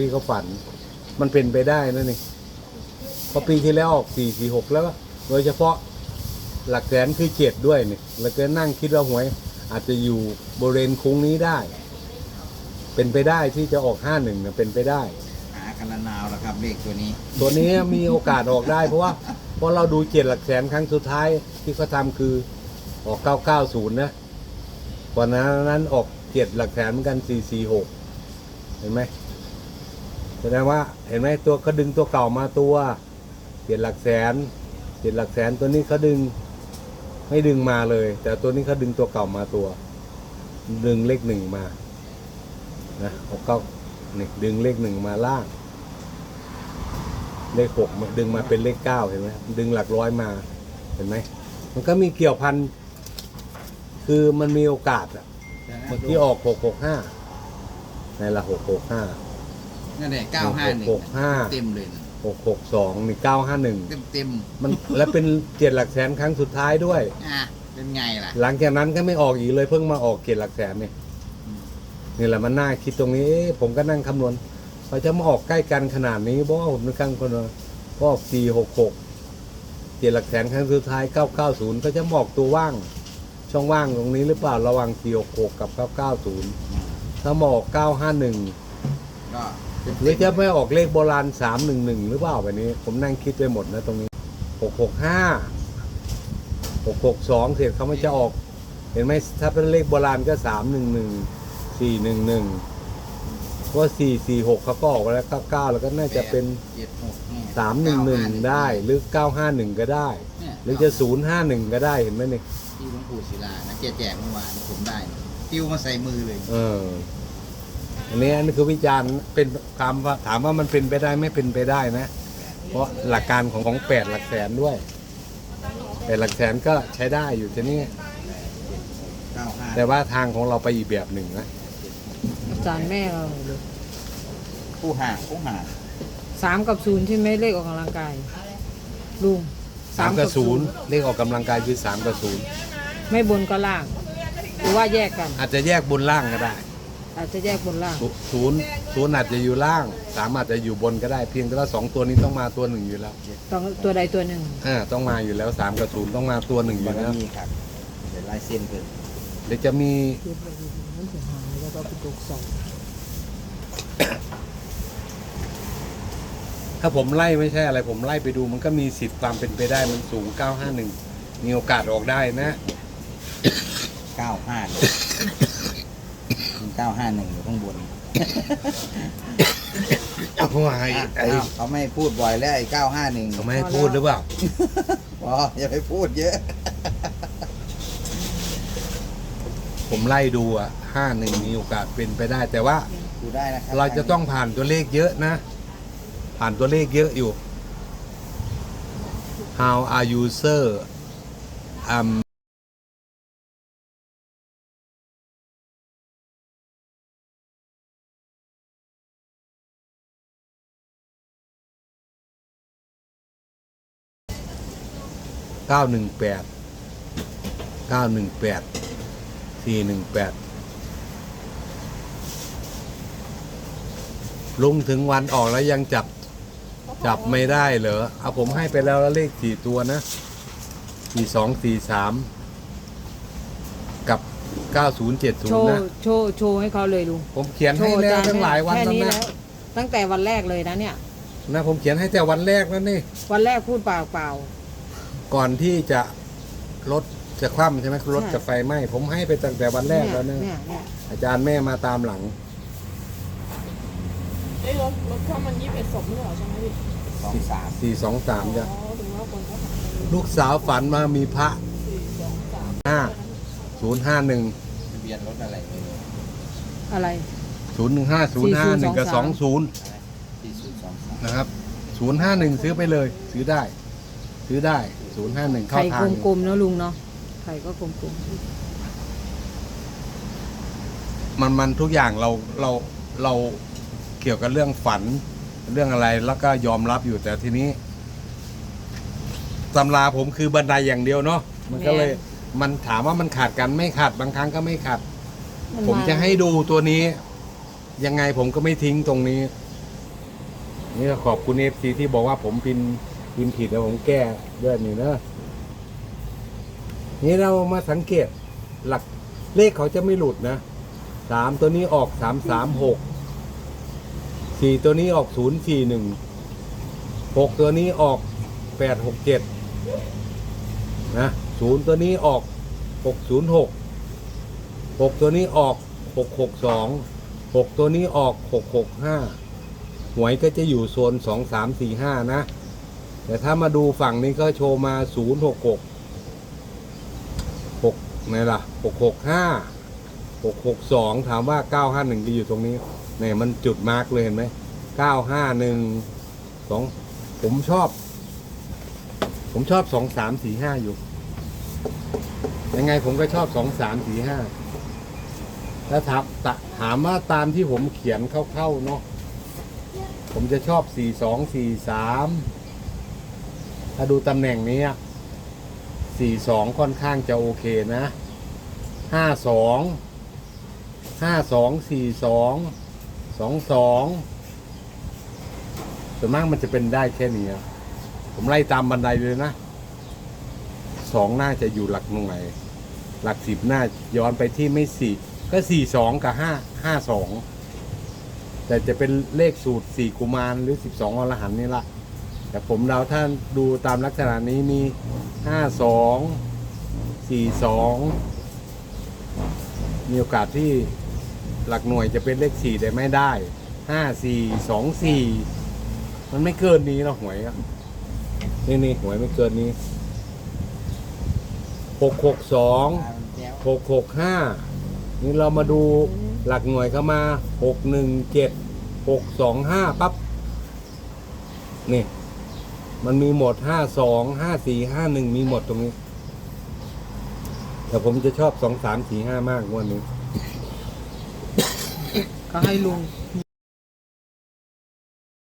ที่เขาฝันมันเป็นไปได้นั่นเองเพราะปีที่แล้วออกสี่สี่หกแล้วก็โดยเฉพาะหลักแสนคือเจ็ดด้วยเนี่ยแล้วก็นั่งคิดว่าหวย อาจจะอยู่บริเวณคุ้งนี้ได้ เป็นไปได้ที่จะออกห้าหนึ่งเป็นไปได้ หากันละนาวแล้วครับเลขตัวนี้ ตัวนี้มีโอกาสออกได้ เพราะว่าเพราะเราดูเจ็ดหลักแสนครั้งสุดท้ายที่เขาทำคือออก990นะก่อนหนานั้นออกเจ็ดหลักแสนเหมือนกัน446เห็นไหม แสดงว่าเห็นไหมตัวเขาดึงตัวเก่ามาตัวเจ็ดหลักแสนเจ็ดหลักแสนตัวนี้เขาดึง ไม่ดึงมาเลย แต่ตัวนี้เขาดึงตัวเก่ามาตัว ดึงเลขหนึ่งมานะเขาก็นี่ดึงเลขหนึ่งมาล่าง เลขหกมาดึงมาเป็นเลขเก้าเห็นไหมดึงหลักร้อยมาเห็นไหมมันก็มีเกี่ยวพันคือมันมีโอกาสอะเมื่อกี้ออกหกหกห้าในละหกหกห้า นั่นแหละเก้าห้าหนึ่งหกห้า เต็มเลยนะหกหกสองนี่เก้าห้าหนึ่งเต็มเต็มมันและเป็นเจ็ดหลักแสนครั้งสุดท้ายด้วย ๆอะเป็นไงล่ะ หลังจากนั้นก็ไม่ออกอีกเลยเพิ่งมาออกเจ็ดหลักแสนเนี่ยอืม นี่แหละมันน่าคิดตรงนี้เอ๊ะผมก็นั่งคำนวณพอจะมาออกใกล้กันขนาดนี้เพราะว่าผมนึกข้างคนว่าก็ออกสี่หกหกเจ็ดหลักแสนครั้งสุดท้ายเก้าเก้าศูนย์ก็จะมาออกตัวว่าง ช่องว่างตรงนี้หรือเปล่าระหว่างสี่หกหกกับเก้าเก้าศูนย์ถ้ามาออกเก้าห้าหนึ่งก็เต็ม หรือจะไม่ออกเลขโบราณสามหนึ่งหนึ่งหรือเปล่าแบบนี้ ผมนั่งคิดไปหมดนะตรงนี้หกหกห้าหกหกสองเสร็จเขาไม่จะออก เห็นไหมถ้าเป็นเลขโบราณก็สามหนึ่งหนึ่งสี่หนึ่งหนึ่งว่าสี่สี่หกเขาก็ออกไปแล้วเก้าเก้าแล้วก็น่าจะเป็นเจ็ดหกเนี่ยสามหนึ่งหนึ่งได้ หรือเก้าห้าหนึ่งก็ได้ เนี่ยหรือจะศูนย์ห้าหนึ่งก็ได้เห็นไหมเนี่ยที่หลวงปู่ศิลานะแกแจกเมื่อวานผมได้ติ้วมาใส่มือเลย เออ อันนี้อันนี้คือวิจารณ์เป็นถามว่าถามว่ามันเป็นไปได้ไม่เป็นไปได้นะ เพราะหลักการของของแปดหลักแสนด้วยแปดหลักแสนก็ใช้ได้อยู่ทีนี้เก้าห้าแต่ว่าทางของเราไปอีกแบบหนึ่งนะอาจารย์แม่เราเลยผู้ห่างผู้ห่างสามกับศูนย์ใช่ไหมเลขออกกำลังกายลุงสามกับศูนย์เลขออกกำลังกายคือสามกับศูนย์ไม่บนก็ล่าง หรือว่าแยกกัน อาจจะแยกบนล่างก็ได้ อาจจะแยกบนล่างศูศูนย์ศูนย์อาจจะอยู่ล่างสามอาจจะอยู่บนก็ได้เพียงแต่ว่าสองตัวนี้ต้องมาตัวหนึ่งอยู่แล้วต้องตัวใดตัวหนึ่งอ่าต้องมาอยู่แล้วสามกับศูนย์ต้องมาตัวหนึ่งอบายู่รแล้วมีครับ เดี๋ยวลายเส้นเพิ่มเดี๋ยวจะมีเทียบเลยมันถึงหายแล้วก็ไปตกสองถ้าผมไล่ไม่ใช่อะไร ผมไล่ไปดู มันก็มีสิทธิ์ความเป็นไปได้มันสูง951มีโอกาสออกได้นะ เก้าห้า เก้าห้าหนึ่งอยู่ข้างบนเอาไว้อะไอ้อ้าวเขาไม่พูดบ่อยแล้วไอ้เก้าห้าหนึ่งเขาไม่ให้พูดหรือเปล่าอ๋ออย่าไปพูดเยอะผมไล่ดูอะ51มีโอกาสเป็นไปได้ แต่ว่าดูได้นะครัเราจะต้องผ่านตัวเลขเยอะนะ ผ่านตัวเลขเยอะอยู่ How are you sir um เก้าหนึ่งแปดเก้าหนึ่งแปดสี่หนึ่งแปดลุงถึงวันออกแล้วยังจับจับไม่ได้เหรอ เอาผมให้ไปแล้วแล้วเลขสี่ตัวนะสี่สองสี่สามกับเก้าศูนย์เจ็ดศูโชนย์ว์นะ โชว์โชว์ให้เขาเลยลุงผมเขียนโชให้ว์อาแล้วจารย์ตั้งหลายวันแค่แล้วนี้นะแล้วตั้งแต่วันแรกเลยนะเนี่ย นะผมเขียนให้แต่วันแรกแล้วนี่ วันแรกพูดเปล่าเปล่า ก่อนที่จะรถจะคว่ำใช่ไหมรถใช่จะไฟไหม้ผมให้ไปตั้งแต่วันแรกแล้วนะเนี่ยเนี่ยอาจารย์แม่มาตามหลัง ไอ้ยรถรถเข้ามันยี่สิบเอ็ดศพไม่เหรอใช่ไหมพี่สองสามสี่สองสามจ้ะอ๋อถึงว่าคนเขาถามลูกสาวฝันมามีพระสี่สองสามห้าศูนย์ห้าหนึ่งทะเบียนรถอะไรไม่รู้อะไร ศูนย์หนึ่งห้าศูนย์ห้าหนึ่งกับสองศูนย์ที่ศูนย์สองสามนะครับศูนย์ห้าหนึ่งซื้อไปเลย ซื้อได้ ซื้อได้ศูนย์ห้าหนึ่งเข้าไข่ทางกลมๆเนอะลุงเนาะไข่ก็กลมมันมันทุกอย่างเราเราเราเกี่ยวกับเรื่องฝันเรื่องอะไรแล้วก็ยอมรับอยู่แต่ทีนี้ตำราผมคือบันไดอย่างเดียวเนาะมันก็เลยมันถามว่ามันขาดกันไม่ขาดบางครั้งก็ไม่ขาด ๆนผมจะให้ดูตัวนี้ ยังไงผมก็ไม่ทิ้งตรงนี้มนี่ก็ขอบคุณเอฟซีที่บอกว่าผมพิม พิมพ์ผิดแล้วผมแก้ด้วยนี่นะนี่เรามาสังเกตหลักเลขเขาจะไม่หลุดนะสามตัวนี้ออกสามสามหกสี่ตัวนี้ออกศูนย์สี่หนึ่งหกตัวนี้ออกแปดหกเจ็ดนะศูนย์ตัวนี้ออกหกศูนย์หกหกตัวนี้ออกหกหกสองหกตัวนี้ออกหกหกห้าหวยก็จะอยู่โซนสองสามสี่ห้านะ แต่ถ้ามาดูฝั่งนี้ก็โชว์มาศูนย์หกหกหกไหนล่ะหกหกห้าหกหกสองถามว่าเก้าห้าหนึ่งจะอยู่ตรงนี้เนี่ยมันจุดมาร์กเลยเห็นไหมเก้าห้าหนึ่งสองผมชอบ ผมชอบสองสามสี่ห้าอยู่ ยังไงผมก็ชอบสองสามสี่ห้าแล้วถามถามว่าตามที่ผมเขียนเข้าๆเนาะผมจะชอบ 4 2 4 3 ถ้าดูตำแหน่งนี้อะ4 2ค่อนข้างจะโอเคนะ5 2 5 2 4 2 2 2ส่วนมากมันจะเป็นได้แค่นี้ผมไล่ตามบันไดเลยนะสองน่าจะอยู่หลักหน่วยหลักสิบน่าย้อนไปที่ไม่สี่ก็สี่สองกับห้าห้าสองแต่จะเป็นเลขสูตรสี่กุมารหรือสิบสองอรหันนี่ละ แต่ผมเราถ้าดูตามลักษณะนี้มีห้าสองสี่สองมีโอกาสที่หลักหน่วยจะเป็นเลขสี่แต่ไม่ได้ห้าสี่สองสี่มันไม่เกินนี้หรอกหวยอะนี่นี่หวยไม่เกินนี้หกหกสองหกหกห้านี่เรามาดูหลักหน่วยเข้ามาหกหนึ่งเจ็ดหกสองห้าปั๊บนี่ มันมีหมดห้าสองห้าสี่ห้าหนึ่งมีหมดตรงนี้ แต่ผมจะชอบสองสามสี่ห้า มากงวันนี้ ก็ให้ลุง